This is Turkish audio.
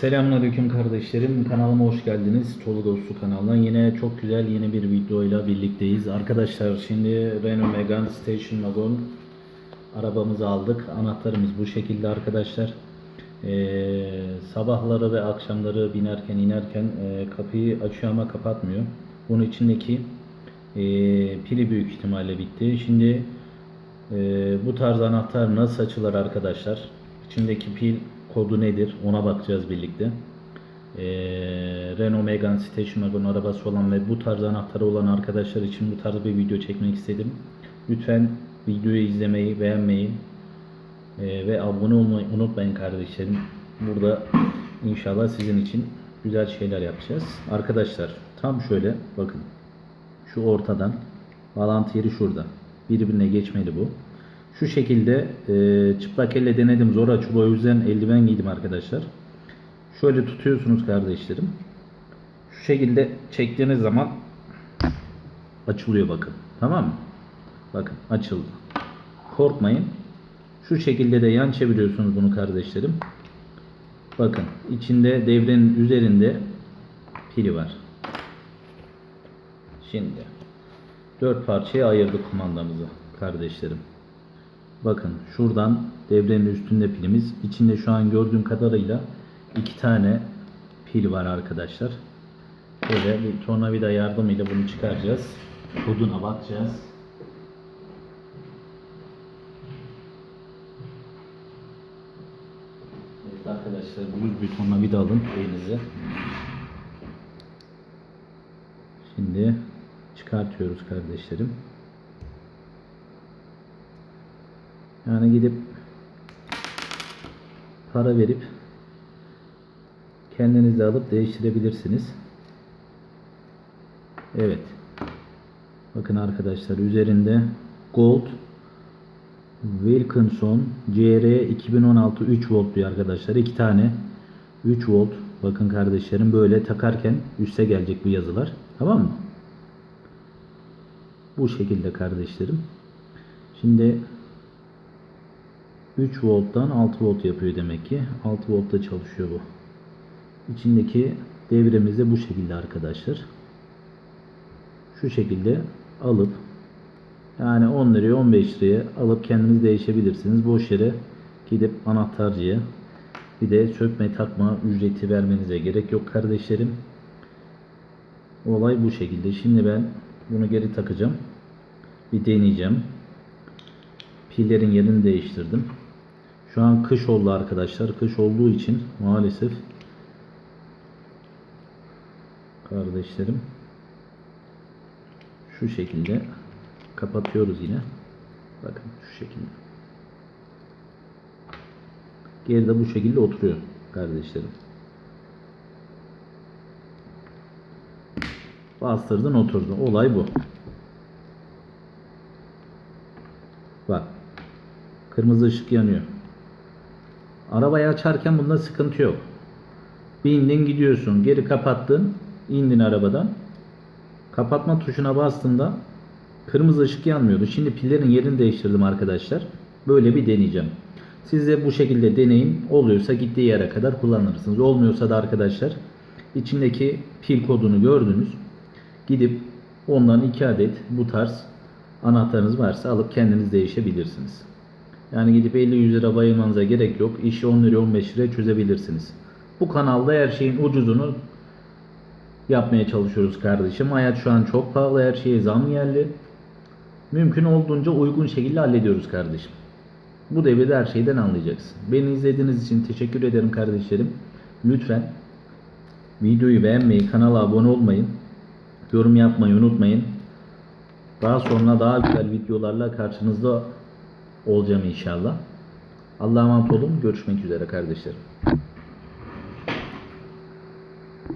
Selamünaleyküm kardeşlerim. Kanalıma hoş geldiniz. Tolu Dostu kanalına. Yine çok güzel yeni bir videoyla birlikteyiz. Arkadaşlar şimdi Renault Megane Station Wagon arabamızı aldık. Anahtarımız bu şekilde arkadaşlar. Ee, sabahları ve akşamları binerken inerken e, kapıyı açıyor ama kapatmıyor. Bunun içindeki e, pili büyük ihtimalle bitti. Şimdi e, bu tarz anahtar nasıl açılır arkadaşlar? İçindeki pil kodu nedir? Ona bakacağız birlikte. E, Renault Megane Station Wagon arabası olan ve bu tarz anahtarı olan arkadaşlar için bu tarz bir video çekmek istedim. Lütfen videoyu izlemeyi, beğenmeyi e, ve abone olmayı unutmayın kardeşlerim. Burada inşallah sizin için güzel şeyler yapacağız. Arkadaşlar tam şöyle bakın. Şu ortadan bağlantı yeri şurada. Birbirine geçmeli bu. Şu şekilde e, çıplak elle denedim zor açılıyor o yüzden eldiven giydim arkadaşlar. Şöyle tutuyorsunuz kardeşlerim. Şu şekilde çektiğiniz zaman açılıyor bakın. Tamam mı? Bakın açıldı. Korkmayın. Şu şekilde de yan çeviriyorsunuz bunu kardeşlerim. Bakın içinde devrenin üzerinde pili var. Şimdi dört parçaya ayırdık kumandamızı kardeşlerim. Bakın şuradan devrenin üstünde pilimiz. İçinde şu an gördüğüm kadarıyla iki tane pil var arkadaşlar. Böyle bir tornavida yardımıyla bunu çıkaracağız. Koduna bakacağız. Evet arkadaşlar düz bir tornavida alın elinize. Şimdi çıkartıyoruz kardeşlerim. Yani gidip para verip kendiniz de alıp değiştirebilirsiniz. Evet. Bakın arkadaşlar üzerinde Gold Wilkinson CR 2016 3 volt diyor arkadaşlar. iki tane 3 volt. Bakın kardeşlerim böyle takarken üste gelecek bu yazılar. Tamam mı? Bu şekilde kardeşlerim. Şimdi 3 volttan 6 volt yapıyor demek ki. 6 voltta çalışıyor bu. İçindeki devremiz de bu şekilde arkadaşlar. Şu şekilde alıp yani 10 liraya 15 liraya alıp kendiniz değişebilirsiniz. Boş yere gidip anahtarcıya bir de sökme takma ücreti vermenize gerek yok kardeşlerim. Olay bu şekilde. Şimdi ben bunu geri takacağım. Bir deneyeceğim. Pillerin yerini değiştirdim. Şu an kış oldu arkadaşlar. Kış olduğu için maalesef kardeşlerim şu şekilde kapatıyoruz yine. Bakın şu şekilde. Geride bu şekilde oturuyor kardeşlerim. Bastırdın oturdu. Olay bu. Bak. Kırmızı ışık yanıyor. Arabayı açarken bunda sıkıntı yok. Bindin gidiyorsun. Geri kapattın. indin arabadan. Kapatma tuşuna bastığında kırmızı ışık yanmıyordu. Şimdi pillerin yerini değiştirdim arkadaşlar. Böyle bir deneyeceğim. Siz de bu şekilde deneyin. Oluyorsa gittiği yere kadar kullanırsınız. Olmuyorsa da arkadaşlar içindeki pil kodunu gördünüz. Gidip ondan 2 adet bu tarz anahtarınız varsa alıp kendiniz değişebilirsiniz. Yani gidip 50-100 lira bayılmanıza gerek yok. İşi 10 lira 15 liraya çözebilirsiniz. Bu kanalda her şeyin ucuzunu yapmaya çalışıyoruz kardeşim. Hayat şu an çok pahalı. Her şeye zam geldi. Mümkün olduğunca uygun şekilde hallediyoruz kardeşim. Bu devirde her şeyden anlayacaksın. Beni izlediğiniz için teşekkür ederim kardeşlerim. Lütfen videoyu beğenmeyi, kanala abone olmayı, yorum yapmayı unutmayın. Daha sonra daha güzel videolarla karşınızda olacağım inşallah. Allah'a emanet olun. Görüşmek üzere kardeşlerim.